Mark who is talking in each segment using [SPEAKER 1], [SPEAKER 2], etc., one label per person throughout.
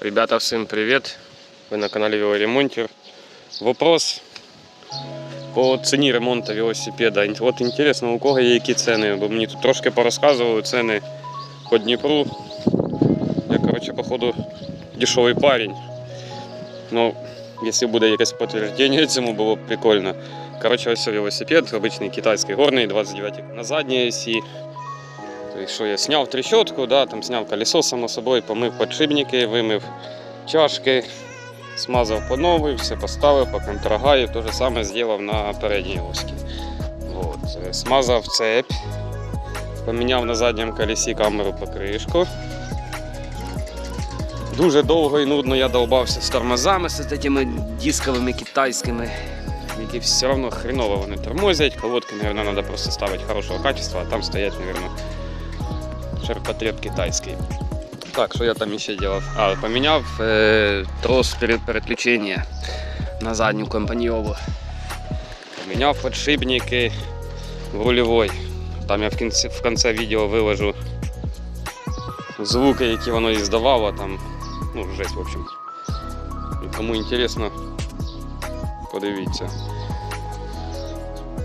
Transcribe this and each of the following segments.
[SPEAKER 1] Ребята, всем привет! Вы на канале Велоремонтер. Вопрос по ціні ремонту велосипеда. Ін- От інтересно, у кого є які ціни, бо мені тут трошки порозказували ціни по Дніпру. Я, короче, походу, дешевий парень. Ну, якщо буде якесь підтвердження цьому, було б прикольно. Короче, ось велосипед, обичний китайський горний, 29 на задній осі. Що я сняв трещотку, да, там сняв колесо, само собою, помив подшипники, вимив чашки, смазав по новій, все поставив, по контрагаю, те же саме зробив на передній оські. Вот. е, Смазав цепь, поміняв на задньому колесі камеру покришку. Дуже довго і нудно я долбався з тормозами, з цими дисковими китайськими, які все одно хреново вони тормозять. Колодки, мабуть, треба просто ставити хорошого качества, а там стоять, мабуть, ширпотреб китайський. Так, що я там ще робив? А, поміняв е, трос перед переключення на задню компаньову. Поміняв подшипники в рульовой. Там я в кінці, в кінці відео виложу звуки, які воно іздавало. Там, ну, жесть, в общем. І Кому інтересно, подивіться.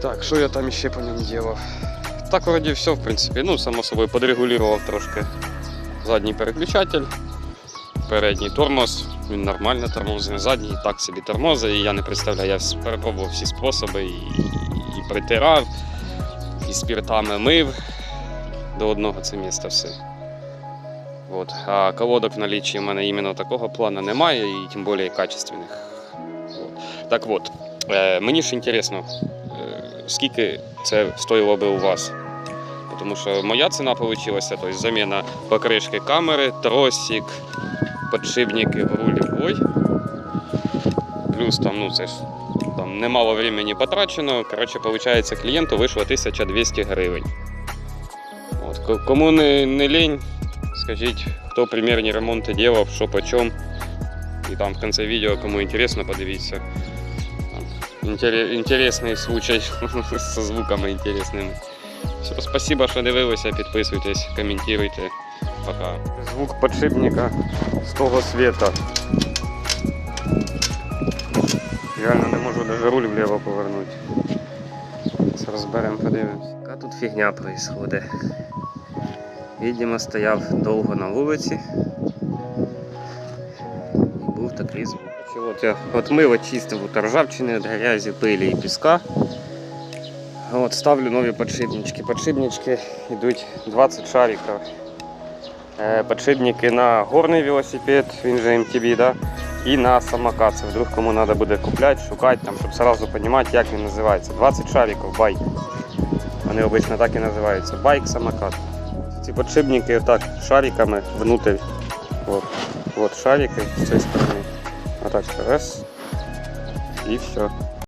[SPEAKER 1] Так, що я там ще по ньому робив? Так вроді все, в принципі. Ну, само собою, подрегулював трошки задній переключатель, передній тормоз. Він нормально тормозить, задній так собі тормозить. І я не представляю, я перепробував всі способи і, і притирав, і спіртами мив до одного це місце все. От. А колодок в наліччі в мене іменно такого плану немає, і тим більше качественних. От. Так от, е, мені ж інтересно, е, скільки це стоїло би у вас? Тому що моя ціна вийшла, тобто заміна покришки камери, тросик, подшипники в рулевой. Плюс там, ну це ж там немало времени потрачено. Коротше, виходить, клієнту вийшло 1200 гривень. От, кому не, не лінь, скажіть, хто примірні ремонти робив, що по чому. І там в кінці відео, кому інтересно, подивіться. Інтересний случай з звуками інтересними. Все, спасибо, що дивилися, підписуйтесь, коментуйте. Пока. Звук подшипника з того света. Реально не можу даже руль вліво повернути. Зараз розберемо, подивимось. Яка тут фігня происходить? Видимо, стояв довго на вулиці. І був такий звук. От я отмив, очистив от ржавчини від грязі, пилі і піска. От, ставлю нові подшипнички. Подшипнички йдуть 20 шариків. Е, Подшипники на горний велосипед, він же MTB, да? і на самокат. Це вдруг кому треба буде купляти, шукати, там, щоб одразу розуміти, як він називається. 20 шариків байк. Вони обично так і називаються. Байк, самокат. Ці подшипники так шариками внутрь. Вот, вот шарики з цієї сторони. Отак раз. І все.